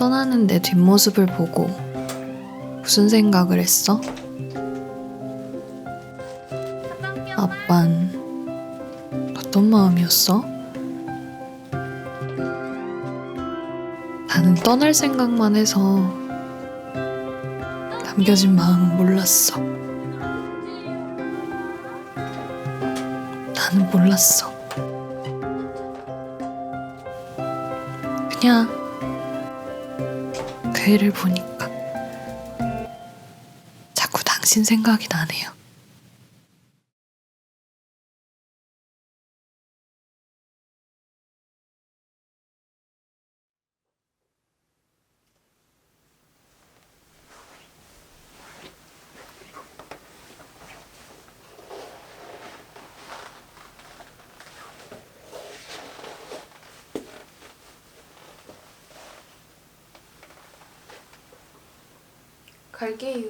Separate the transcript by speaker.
Speaker 1: 떠나는 내 뒷모습을 보고 무슨 생각을 했어? 아빤 어떤 마음이었어? 나는 떠날 생각만 해서 남겨진 마음은 몰랐어. 나는 몰랐어. 그냥 그 애를 보니까 자꾸 당신 생각이 나네요. 갈게요.